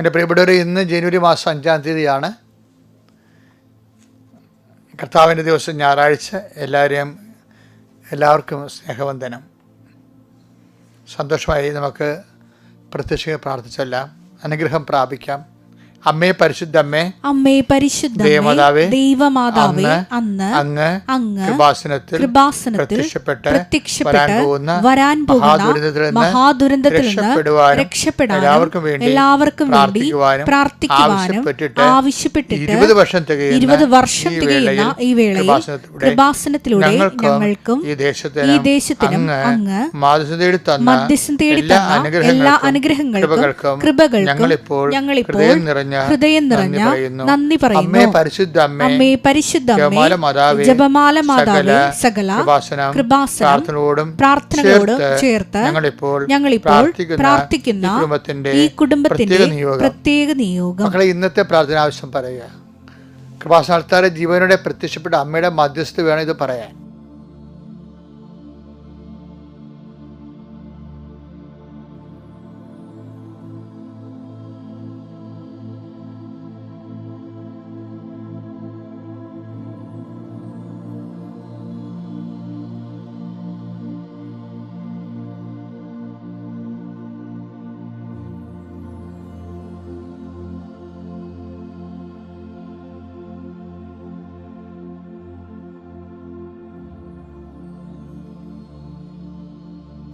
എന്റെ പ്രിയപ്പെട്ടവർ ഇന്ന് ജനുവരി മാസം അഞ്ചാം തീയതിയാണ്. കർത്താവിന്റെ ദിവസം ഞായറാഴ്ച. എല്ലാവരെയും എല്ലാവർക്കും സ്നേഹവന്ദനം. സന്തോഷമായി നമുക്ക് പ്രത്യക്ഷ പ്രാർത്ഥിച്ചെല്ലാം. അനുഗ്രഹം പ്രാപിക്കാം. അമ്മേ പരിശുദ്ധ അമ്മേ അമ്മേ പരിശുദ്ധ ദേവമാതാവേ, അന്ന് അങ്ങ് അങ്ങ് കൃപാസനത്തിൽ കൃപാസനത്തിൽ പ്രത്യക്ഷപ്പെട്ട് പ്രത്യക്ഷപ്പെട്ട് വരാൻ പോകുന്ന മഹാദുരന്തത്തിൽ നിന്ന് രക്ഷപ്പെടാൻ എല്ലാവർക്കും വേണ്ടി എല്ലാവർക്കും വേണ്ടി പ്രാർത്ഥിക്കുവാനും പ്രാർത്ഥിക്കുവാനും ആവശ്യപ്പെട്ടിട്ട് ഇരുപത് വർഷം ഇരുപത് വർഷം ഈ തികയുന്ന വേളയിൽ ഈ വേളയിൽ കൃപാസനത്തിലൂടെ ഞങ്ങൾക്കും ഈ ദേശത്തിനും അങ്ങ് മധ്യസ്ഥം തേടി എല്ലാ അനുഗ്രഹങ്ങൾക്കും കൃപകൾക്കും ഞങ്ങളിപ്പോൾ ഹൃദയം നിറഞ്ഞ നന്ദി പറയുന്നു. അമ്മേ പരിശുദ്ധ ജപമാല മാതാവേ, സകല കൃപാസനം, പ്രാർത്ഥനകളോടും ചേർത്ത് ഞങ്ങളിപ്പോൾ പ്രാർത്ഥിക്കുന്ന പ്രാർത്ഥിക്കുന്ന ഈ കുടുംബത്തിന്റെ ഈ കുടുംബത്തിന്റെ പ്രത്യേക നിയോഗം. പ്രത്യേക നിയോഗം. മക്കളെ ഇന്നത്തെ പ്രാർത്ഥന ആവശ്യം പറയുക. കൃപാസനത്താരെ ജീവനോടെ പ്രത്യക്ഷപ്പെട്ട അമ്മയുടെ മധ്യസ്ഥ വേണം ഇത് പറയാൻ.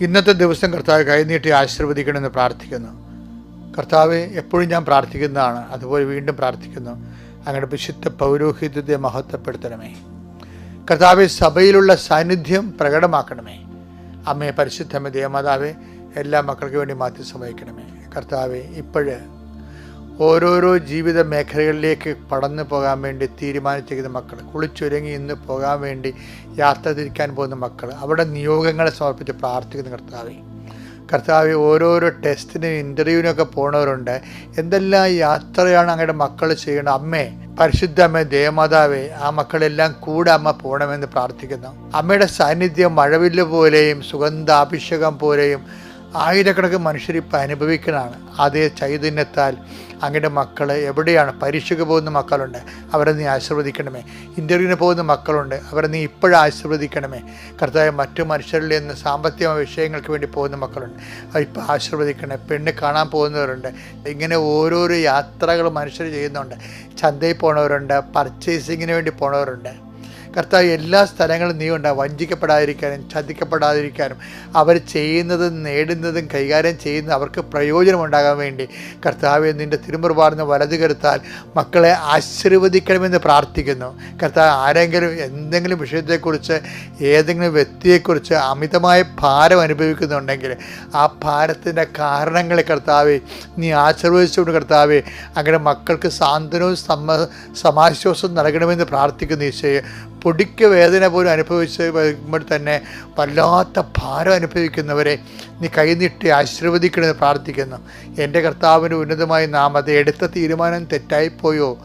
ഇന്നത്തെ ദിവസം കർത്താവ് കൈനീട്ടി ആശീർവദിക്കണമെന്ന് പ്രാർത്ഥിക്കുന്നു. കർത്താവ് എപ്പോഴും ഞാൻ പ്രാർത്ഥിക്കുന്നതാണ്. അതുപോലെ വീണ്ടും പ്രാർത്ഥിക്കുന്നു. അങ്ങയുടെ വിശുദ്ധ പൗരോഹിത്യത്തെ മഹത്വപ്പെടുത്തണമേ. കർത്താവ് സഭയിലുള്ള സാന്നിധ്യം പ്രകടമാക്കണമേ. അമ്മയെ പരിശുദ്ധമ്മ ദേവമാതാവെ എല്ലാ മക്കൾക്ക് വേണ്ടി മാറ്റി സഹായിക്കണമേ കർത്താവെ ഇപ്പോഴ് ഓരോരോ ജീവിത മേഖലകളിലേക്ക് പടന്നു പോകാൻ വേണ്ടി തീരുമാനിച്ചിരിക്കുന്ന മക്കൾ കുളിച്ചൊരുങ്ങി ഇന്ന് പോകാൻ വേണ്ടി യാത്ര തിരിക്കാൻ പോകുന്ന മക്കൾ അവിടെ നിയോഗങ്ങളെ സമർപ്പിച്ച് പ്രാർത്ഥിക്കുന്ന കർത്താവെ. കർത്താവ് ഓരോരോ ടെസ്റ്റിനും ഇന്റർവ്യൂവിനൊക്കെ പോണവരുണ്ട്. എന്തെല്ലാം യാത്രയാണ് അങ്ങയുടെ മക്കൾ ചെയ്യണം അമ്മേ പരിശുദ്ധ അമ്മ ദേവമാതാവേ ആ മക്കളെല്ലാം കൂടെ അമ്മ പോകണമെന്ന് പ്രാർത്ഥിക്കുന്നു. അമ്മയുടെ സാന്നിധ്യം മഴവില്ല് പോലെയും സുഗന്ധാഭിഷേകം പോലെയും ആയിരക്കണക്കിന് മനുഷ്യർ ഇപ്പം അനുഭവിക്കുന്നതാണ് അതേ ചൈതന്യത്താൽ അങ്ങയുടെ മക്കൾ എവിടെയാണ്? പരീക്ഷയ്ക്ക് പോകുന്ന മക്കളുണ്ട്. അവരെ നീ ആശീർവദിക്കണമേ. ഇന്റർവ്യൂവിന് പോകുന്ന മക്കളുണ്ട്. അവരെ നീ ഇപ്പോഴും ആശീർവദിക്കണമേ. കർത്താവ് മറ്റു മനുഷ്യരിൽ നിന്ന് സാമ്പത്തിക വിഷയങ്ങൾക്ക് വേണ്ടി പോകുന്ന മക്കളുണ്ട്. ഇപ്പം ആശീർവദിക്കണേ പെണ്ണ് കാണാൻ പോകുന്നവരുണ്ട്. ഇങ്ങനെ ഓരോരോ യാത്രകൾ മനുഷ്യർ ചെയ്യുന്നുണ്ട്. ചന്തയിൽ പോണവരുണ്ട്. പർച്ചേസിങ്ങിന് വേണ്ടി പോണവരുണ്ട്. കർത്താവ് എല്ലാ സ്ഥലങ്ങളും നീ ഉണ്ടാകും വഞ്ചിക്കപ്പെടാതിരിക്കാനും ചതിക്കപ്പെടാതിരിക്കാനും. അവർ ചെയ്യുന്നതും നേടുന്നതും കൈകാര്യം ചെയ്യുന്ന അവർക്ക് പ്രയോജനമുണ്ടാകാൻ വേണ്ടി. കർത്താവ് നിന്റെ തിരുമുറുപാടുന്ന വലത് കരുത്താൽ മക്കളെ ആശീർവദിക്കണമെന്ന് പ്രാർത്ഥിക്കുന്നു. കർത്താവ് ആരെങ്കിലും എന്തെങ്കിലും വിഷയത്തെക്കുറിച്ച് ഏതെങ്കിലും വ്യക്തിയെക്കുറിച്ച് അമിതമായ ഭാരം അനുഭവിക്കുന്നുണ്ടെങ്കിൽ ആ ഭാരത്തിന്റെ കാരണങ്ങളെ കർത്താവെ നീ ആശീർവദിച്ചുകൊണ്ട് കർത്താവെ അങ്ങനെ മക്കൾക്ക് സാന്ത്വനവും സമ സമാശ്വാസവും നൽകണമെന്ന് പ്രാർത്ഥിക്കുന്നു ഈശോയെ. പൊടിക്ക് വേദന പോലും അനുഭവിച്ച് വരുമ്പോൾ തന്നെ വല്ലാത്ത ഭാരം അനുഭവിക്കുന്നവരെ നീ കൈനീട്ടി ആശീർവദിക്കണമെന്ന് പ്രാർത്ഥിക്കുന്നു. എന്റെ കർത്താവിന്റെ നാം അത് എടുത്ത തീരുമാനം തെറ്റായിപ്പോയോ?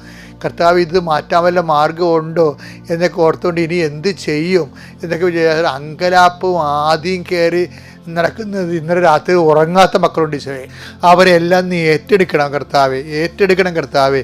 കർത്താവ് ഇത് മാറ്റാൻ വല്ല മാർഗമുണ്ടോ? എന്നൊക്കെ ഓർത്തുകൊണ്ട് ഇനി എന്ത് ചെയ്യും? എന്നൊക്കെ വിചാരിച്ചാൽ അങ്കലാപ്പും ആദ്യം കയറി നടക്കുന്നത് ഇന്നലെ രാത്രി ഉറങ്ങാത്ത മക്കളുണ്ട് ഈശോയെ. അവരെല്ലാം നീ ഏറ്റെടുക്കണം കർത്താവ് ഏറ്റെടുക്കണം കർത്താവ്.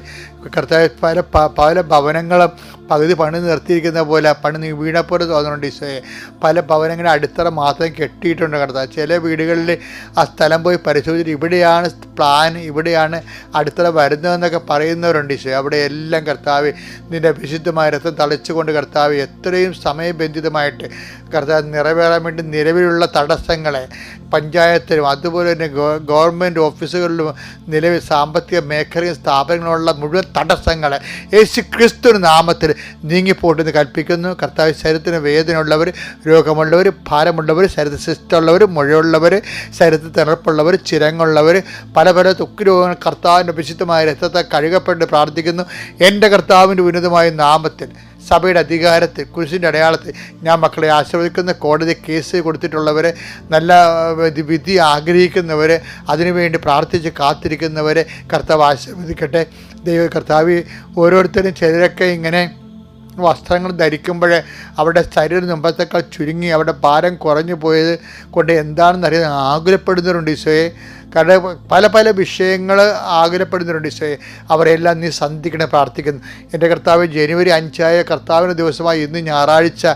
കർത്താവ് പല പല ഭവനങ്ങളും പകുതി പണി നിർത്തിയിരിക്കുന്ന പോലെ പണി വീണപ്പോലെ തോന്നുന്നുണ്ട് ഈശോയെ. പല ഭവനങ്ങളും അടിത്തറ മാത്രം കെട്ടിയിട്ടുണ്ട് കടത്ത ചില വീടുകളിൽ ആ സ്ഥലം പോയി പരിശോധിച്ചിട്ട് ഇവിടെയാണ് പ്ലാൻ ഇവിടെയാണ് അടിത്തറ വരുന്നതെന്നൊക്കെ പറയുന്നവരുണ്ട് ഈശോ അവിടെ എല്ലാം കർത്താവ് നിന്റെ വിശുദ്ധമായ രസം തളിച്ചുകൊണ്ട് കർത്താവ് എത്രയും സമയബന്ധിതമായിട്ട് കർത്താവ് നിറവേറാൻ വേണ്ടി നിലവിലുള്ള തടസ്സങ്ങളെ പഞ്ചായത്തിലും അതുപോലെ തന്നെ ഗവൺമെന്റ് ഓഫീസുകളിലും നിലവിൽ സാമ്പത്തിക മേഖലയും സ്ഥാപനങ്ങളുള്ള മുഴുവൻ തടസ്സങ്ങളെ യേശു ക്രിസ്തു നാമത്തിൽ നീങ്ങിപ്പോട്ടെന്ന് കൽപ്പിക്കുന്നു. കർത്താവ് ശരീരത്തിന് വേദനയുള്ളവർ രോഗമുള്ളവർ ഭാരമുള്ളവർ ശരീരത്തിൽ സിസ്റ്റുള്ളവർ മുഴയുള്ളവർ ശരീരത്തിൽ തിണർപ്പുള്ളവർ ചിരങ്ങുള്ളവർ പല പല തൊക്ക് രോഗങ്ങൾ കർത്താവിന്റെ വിശുദ്ധമായ രക്തത്തെ കഴുകപ്പെട്ട് പ്രാർത്ഥിക്കുന്നു. എന്റെ കർത്താവിന്റെ ഉന്നതമായ നാമത്തിൽ സഭയുടെ അധികാരത്തിൽ കുരിശിന്റെ അടയാളത്തിൽ ഞാൻ മക്കളെ ആശ്രവദിക്കുന്ന കോടതി കേസ് കൊടുത്തിട്ടുള്ളവരെ നല്ല വിധി- ആഗ്രഹിക്കുന്നവർ അതിനുവേണ്ടി പ്രാർത്ഥിച്ച് കാത്തിരിക്കുന്നവരെ കർത്താവ് ആശീർവദിക്കട്ടെ. ദൈവ കർത്താവ് ഓരോരുത്തരും ചിലരൊക്കെ ഇങ്ങനെ വസ്ത്രങ്ങൾ ധരിക്കുമ്പോൾ അവരുടെ ശരീരം മുമ്പത്തേക്കാൾ ചുരുങ്ങി അവരുടെ ഭാരം കുറഞ്ഞു പോയത് കൊണ്ട് എന്താണെന്ന് അറിയാൻ ആകുലപ്പെടുന്നവരുണ്ട് ഈശോയെ. കാരണം പല പല വിഷയങ്ങൾ ആകുലപ്പെടുന്നവരുണ്ട് ഈശോയെ. അവരെല്ലാം നീ സന്ധിക്കണേ പ്രാർത്ഥിക്കുന്നു. എന്റെ കർത്താവ് ജനുവരി അഞ്ചായ കർത്താവിന്റെ ദിവസമായി ഇന്ന് ഞായറാഴ്ച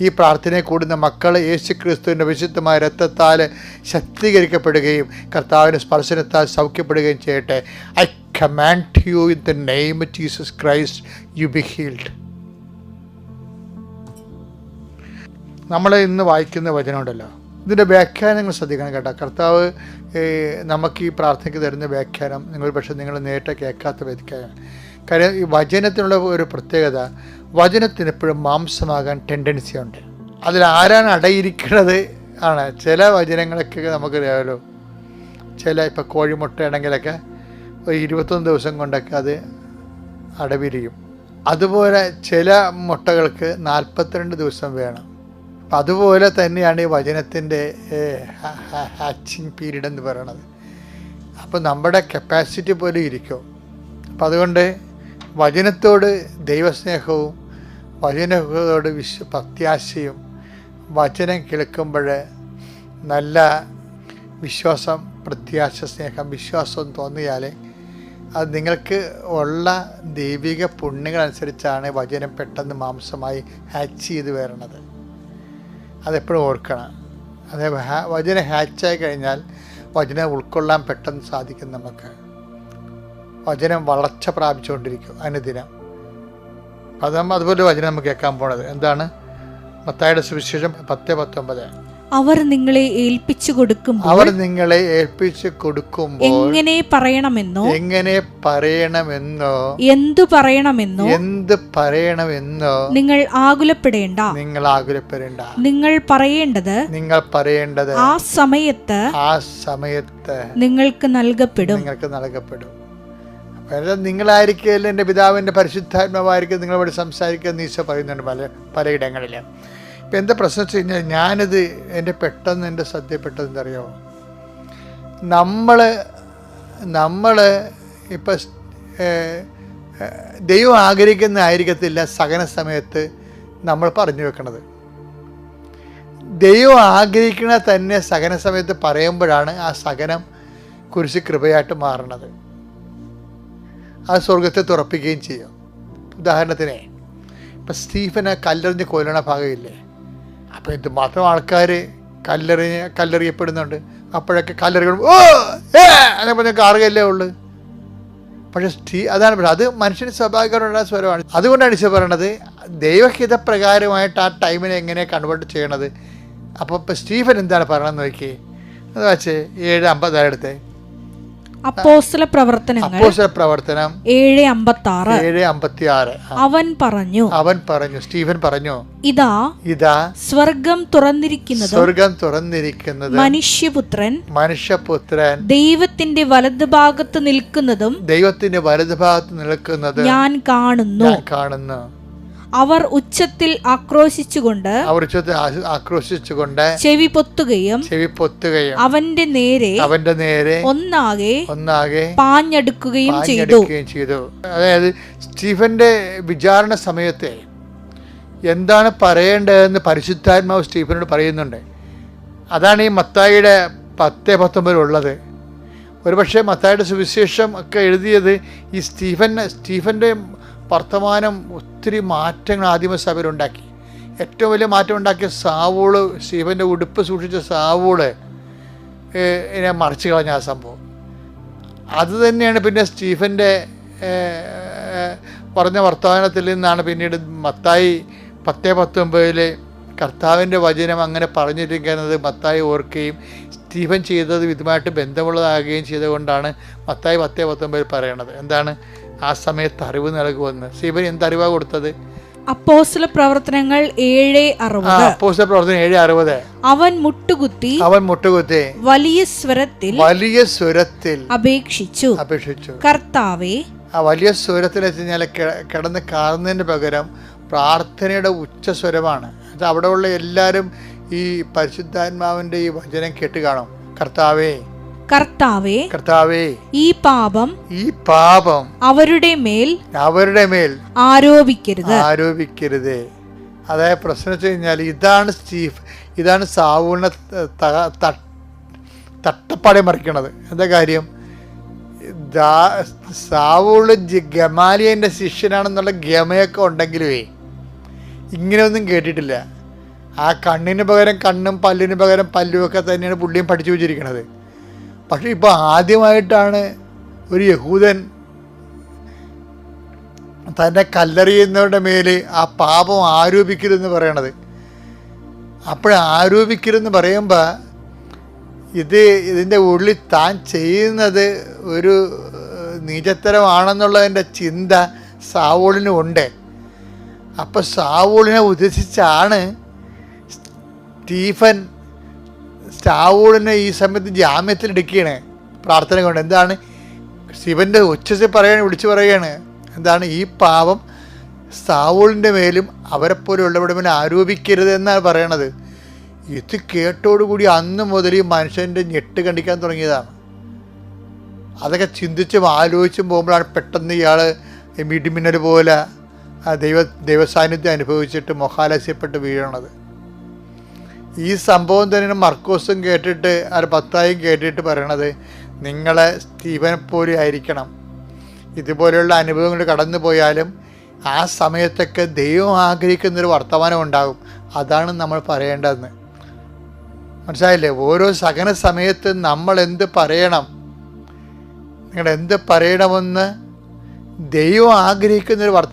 ഈ പ്രാർത്ഥനയെ കൂടുന്ന മക്കൾ യേശു ക്രിസ്തുവിന്റെ വിശുദ്ധമായ രക്തത്താൽ ശക്തീകരിക്കപ്പെടുകയും കർത്താവിന്റെ സ്പർശനത്താൽ സൗഖ്യപ്പെടുകയും ചെയ്യട്ടെ. I command you in the name Jesus Christ you be healed നമ്മൾ ഇന്ന് വായിക്കുന്ന വചനമുണ്ടല്ലോ. ഇതിന്റെ വ്യാഖ്യാനങ്ങൾ ശ്രദ്ധിക്കണം കേട്ടോ. കർത്താവ് നമുക്ക് ഈ പ്രാർത്ഥനയ്ക്ക് തരുന്ന വ്യാഖ്യാനം നിങ്ങൾ പക്ഷേ നിങ്ങൾ നേരിട്ട് കേൾക്കാത്ത വ്യാഖ്യാനം കാര്യം ഈ വചനത്തിനുള്ള ഒരു പ്രത്യേകത വചനത്തിന് എപ്പോഴും മാംസമാകാൻ ടെൻഡൻസി ഉണ്ട്. അതിൽ ആരാണ് അടയിരിക്കുന്നത് ആണ്. ചില വചനങ്ങളൊക്കെ നമുക്കറിയാമല്ലോ ചില ഇപ്പോൾ കോഴിമുട്ടയാണെങ്കിലൊക്കെ ഒരു ഇരുപത്തൊന്ന് ദിവസം കൊണ്ടൊക്കെ അത് അടവിരിയും. അതുപോലെ ചില മുട്ടകൾക്ക് നാൽപ്പത്തിരണ്ട് ദിവസം വേണം. അതുപോലെ തന്നെയാണ് ഈ വചനത്തിന്റെ ഹാച്ചിങ് പീരീഡ് എന്ന് പറയണത്. അപ്പോൾ നമ്മുടെ കപ്പാസിറ്റി പോലെ ഇരിക്കും. അപ്പം അതുകൊണ്ട് വചനത്തോട് ദൈവസ്നേഹവും വചനത്തോട് വിശ്വ പ്രത്യാശയും വചനം കേൾക്കുമ്പോൾ നല്ല വിശ്വാസം പ്രത്യാശ സ്നേഹം വിശ്വാസം തോന്നിയാൽ അത് നിങ്ങൾക്ക് ഉള്ള ദൈവിക പുണ്യങ്ങളനുസരിച്ചാണ് വചനം പെട്ടെന്ന് മാംസമായി ഹാച്ച് ചെയ്ത് വരണത്. അതെപ്പോഴും ഓർക്കണം. അതേ വചനം ഹാച്ചായി കഴിഞ്ഞാൽ വചനം ഉൾക്കൊള്ളാൻ പെട്ടെന്ന് സാധിക്കും നമുക്ക്. വചനം വളർച്ച പ്രാപിച്ചുകൊണ്ടിരിക്കും അനുദിനം നമ്മ അതുപോലെ വചനം നമുക്ക് കേൾക്കാൻ പോണത്. എന്താണ്? മത്തായുടെ സുവിശേഷം പത്ത് പത്തൊമ്പത്. അവർ നിങ്ങളെ ഏൽപ്പിച്ചു കൊടുക്കും അവർ നിങ്ങളെ ഏൽപ്പിച്ചു കൊടുക്കുമ്പോൾ എങ്ങനെ പറയണമെന്നോ? എങ്ങനെ പറയണമെന്നോ? എന്തു പറയണമെന്നോ? എന്ത് പറയണമെന്നോ? നിങ്ങൾ ആകുലപ്പെടേണ്ട. നിങ്ങൾ ആകുലപ്പെടേണ്ട. നിങ്ങൾ പറയേണ്ടത് നിങ്ങൾ പറയേണ്ടത് ആ സമയത്ത് ആ സമയത്ത് നിങ്ങൾക്ക് നൽകപ്പെടും. നിങ്ങൾക്ക് നൽകപ്പെടും. നിങ്ങളായിരിക്കും എന്റെ പിതാവിന്റെ പരിശുദ്ധാത്മാവായിരിക്കും നിങ്ങളോട് സംസാരിക്കുക എന്ന് ഈശോ പറയുന്നുണ്ട് പല പലയിടങ്ങളിലും. ഇപ്പം എന്താ പ്രശ്നം വെച്ച് കഴിഞ്ഞാൽ ഞാനിത് എന്റെ പെട്ടെന്ന് എന്റെ ശ്രദ്ധയിൽപ്പെട്ടത് അറിയാമോ നമ്മൾ നമ്മൾ ഇപ്പം ദൈവം ആഗ്രഹിക്കുന്ന ആയിരിക്കത്തില്ല സഹന സമയത്ത് നമ്മൾ പറഞ്ഞു വെക്കണത്. ദൈവം ആഗ്രഹിക്കണ തന്നെ സഹന സമയത്ത് പറയുമ്പോഴാണ് ആ സഹനം കുരിശ് കൃപയായിട്ട് മാറണത്. ആ സ്വർഗത്തെ തുറപ്പിക്കുകയും ചെയ്യും. ഉദാഹരണത്തിന് ഇപ്പം സ്റ്റീഫനെ കല്ലെറിഞ്ഞ് കൊല്ലണ ഭാഗമില്ലേ? അപ്പോൾ എന്തുമാത്രം ആൾക്കാർ കല്ലെറി കല്ലെറിയപ്പെടുന്നുണ്ട്. അപ്പോഴൊക്കെ കല്ലെറികൾ ഓ ഏ! അങ്ങനെ പറഞ്ഞ കാറുകയല്ലേ ഉള്ളു. പക്ഷെ സ്റ്റീ അതാണ് പറയുന്നത് അത് മനുഷ്യന് സ്വാഭാവികമായിട്ടുള്ള സ്വരമാണ്. അതുകൊണ്ടാണ് ഈശോ പറയണത് ദൈവഹിതപ്രകാരമായിട്ട് ആ ടൈമിനെ എങ്ങനെ കൺവേർട്ട് ചെയ്യണത്? അപ്പോൾ ഇപ്പോൾ സ്റ്റീഫൻ എന്താണ് പറയണമെന്ന് നോക്കി അത് വെച്ച് ഏഴ് അമ്പതായിരത്തെ അപ്പോസ്തല പ്രവർത്തനങ്ങൾ അപ്പോസ പ്രവർത്തനം ഏഴ് അമ്പത്തി ആറ് ഏഴ് അമ്പത്തി ആറ് അവൻ പറഞ്ഞു അവൻ പറഞ്ഞു സ്റ്റീഫൻ പറഞ്ഞു ഇതാ ഇതാ സ്വർഗം തുറന്നിരിക്കുന്നത് സ്വർഗം തുറന്നിരിക്കുന്നത് മനുഷ്യപുത്രൻ മനുഷ്യപുത്രൻ ദൈവത്തിന്റെ വലതുഭാഗത്ത് നിൽക്കുന്നതും ദൈവത്തിന്റെ വലതുഭാഗത്ത് നിൽക്കുന്നതും ഞാൻ കാണുന്നു. ഞാൻ കാണുന്നു. അവർ ഉച്ചത്തിൽ ആക്രോശിച്ചുകൊണ്ട് അവർ ഉച്ചത്തിൽ ആക്രോശിച്ചുകൊണ്ട് ചെവി പൊത്തുകയും ചെവി പൊത്തുകയും അവന്റെ നേരെ അവന്റെ നേരെ ഒന്നാകെ ഒന്നാകെ പാഞ്ഞടുക്കുകയും ചെയ്തു. ചെയ്തു. അതായത് സ്റ്റീഫന്റെ വിചാരണ സമയത്തെ എന്താണ് പറയേണ്ടതെന്ന് പരിശുദ്ധാത്മാവ് സ്റ്റീഫനോട് പറയുന്നുണ്ട്. അതാണ് ഈ മത്തായിയുടെ പത്ത് പത്തൊമ്പതിലുള്ളത് ഒരുപക്ഷെ മത്തായിയുടെ സുവിശേഷം ഒക്കെ എഴുതിയത് ഈ സ്റ്റീഫൻ സ്റ്റീഫന്റെ വർത്തമാനം ഒത്തിരി മാറ്റങ്ങൾ ആദിമസഭയിലുണ്ടാക്കി ഏറ്റവും വലിയ മാറ്റം ഉണ്ടാക്കിയ സാവൂൾ ശിവന്റെ ഉടുപ്പ് സൂക്ഷിച്ച സാവൂൾ എന്നെ മറിച്ച് കളഞ്ഞ ആ സംഭവം. അത് തന്നെയാണ് പിന്നെ സ്റ്റീഫന്റെ പറഞ്ഞ വർത്തമാനത്തിൽ നിന്നാണ് പിന്നീട് മത്തായി പത്ത് പത്തൊമ്പതിൽ കർത്താവിന്റെ വചനം അങ്ങനെ പറഞ്ഞിരിക്കുന്നത് മത്തായി ഓർക്കുകയും സ്റ്റീഫൻ ചെയ്തത് ഇതുമായിട്ട് ബന്ധമുള്ളതാകുകയും ചെയ്തുകൊണ്ടാണ് മത്തായി പത്ത് പത്തൊമ്പതിൽ പറയണത്. എന്താണ്? ആ സമയത്ത് അറിവ് നൽകുമെന്ന്. സീബൻ എന്ത് അറിവാ കൊടുത്തത്? അപ്പോസ്തല പ്രവർത്തനങ്ങൾ ഏഴ് അറുപത്. പ്രവർത്തനം ഏഴ് അറുപത്. അവൻ മുട്ടുകുത്തി അവൻ മുട്ടുകുത്തി വലിയ സ്വരത്തിൽ വലിയ സ്വരത്തിൽ അപേക്ഷിച്ചു. അപേക്ഷിച്ചു. കർത്താവേ ആ വലിയ സ്വരത്തിൽ വെച്ച് കഴിഞ്ഞാൽ കിട- കിടന്ന് കാണുന്നതിന് പകരം പ്രാർത്ഥനയുടെ ഉച്ചസ്വരമാണ് അത് അവിടെയുള്ള എല്ലാവരും ഈ പരിശുദ്ധാത്മാവിന്റെ ഈ വചനം കേട്ട് കാണും. കർത്താവേ കർത്താവേ കർത്താവേ ഈ പാപം ഈ പാപം അവരുടെ മേൽ അവരുടെ മേൽ ആരോപിക്കരുത്. ആരോപിക്കരുത്. അതായത് പ്രശ്നം വെച്ച് കഴിഞ്ഞാൽ ഇതാണ് സ്റ്റീഫ് ഇതാണ് സാവൂണ തട്ടപ്പാടെ മറിക്കണത്. എന്താ കാര്യം? സാവൂൾ ഗമാലിയന്റെ ശിഷ്യനാണെന്നുള്ള ഗമയൊക്കെ ഉണ്ടെങ്കിലേ ഇങ്ങനെയൊന്നും കേട്ടിട്ടില്ല. ആ കണ്ണിന് പകരം കണ്ണും പല്ലിന് പകരം പല്ലുമൊക്കെ തന്നെയാണ് പുള്ളിയും പഠിച്ചു വെച്ചിരിക്കുന്നത് പക്ഷേ ഇപ്പോൾ ആദ്യമായിട്ടാണ് ഒരു യഹൂദൻ തന്നെ കല്ലെറിയുന്നവരുടെ മേൽ ആ പാപം ആരോപിക്കരുതെന്ന് പറയണത്. അപ്പോൾ ആരോപിക്കരുതെന്ന് പറയുമ്പോൾ ഇത് ഇതിന്റെ ഉള്ളിൽ താൻ ചെയ്യുന്നത് ഒരു നീചത്തരമാണെന്നുള്ളതിന്റെ ചിന്ത സാവോളിന് ഉണ്ട്. അപ്പോൾ സാവോളിനെ ഉദ്ദേശിച്ചാണ് സ്റ്റീഫൻ സാവൂളിനെ ഈ സമയത്ത് ജാമ്യത്തിൽ എടുക്കുകയാണ്. പ്രാർത്ഥന കൊണ്ട് എന്താണ്? ശിവന്റെ ഉച്ചത്തിൽ പറയാണ് വിളിച്ചു പറയുകയാണ്. എന്താണ്? ഈ പാപം സാവൂളിന്റെ മേലും അവരെപ്പോലുള്ളവരുടെ മേലും ആരോപിക്കരുത് എന്നാണ് പറയണത്. ഇത് കേട്ടോടുകൂടി അന്ന് മുതൽ ഈ മനുഷ്യന്റെ ഞെട്ട് കണ്ടിക്കാൻ തുടങ്ങിയതാണ്. അതൊക്കെ ചിന്തിച്ചും ആലോചിച്ചും പോകുമ്പോഴാണ് പെട്ടെന്ന് ഇയാൾ മിടിമിന്നൽ പോലെ ദൈവ ദൈവസാന്നിധ്യം അനുഭവിച്ചിട്ട് മൊഹാലസ്യപ്പെട്ട് വീഴണത്. ഈ സംഭവം തന്നെ മർക്കോസും കേട്ടിട്ട് ആ പത്തായും കേട്ടിട്ട് പറയണത്. നിങ്ങളെ സ്റ്റീവനെപ്പോലെ ആയിരിക്കണം. ഇതുപോലെയുള്ള അനുഭവങ്ങൾ കടന്നു പോയാലും ആ സമയത്തൊക്കെ ദൈവം ആഗ്രഹിക്കുന്നൊരു വർത്തമാനം ഉണ്ടാകും. അതാണ് നമ്മൾ പറയേണ്ടതെന്ന്. മനസ്സിലായില്ലേ? ഓരോ സഹന സമയത്ത് നമ്മൾ എന്ത് പറയണം? നിങ്ങൾ എന്ത് പറയണമെന്ന് ദൈവം ആഗ്രഹിക്കുന്നൊരു വർത്തമാനം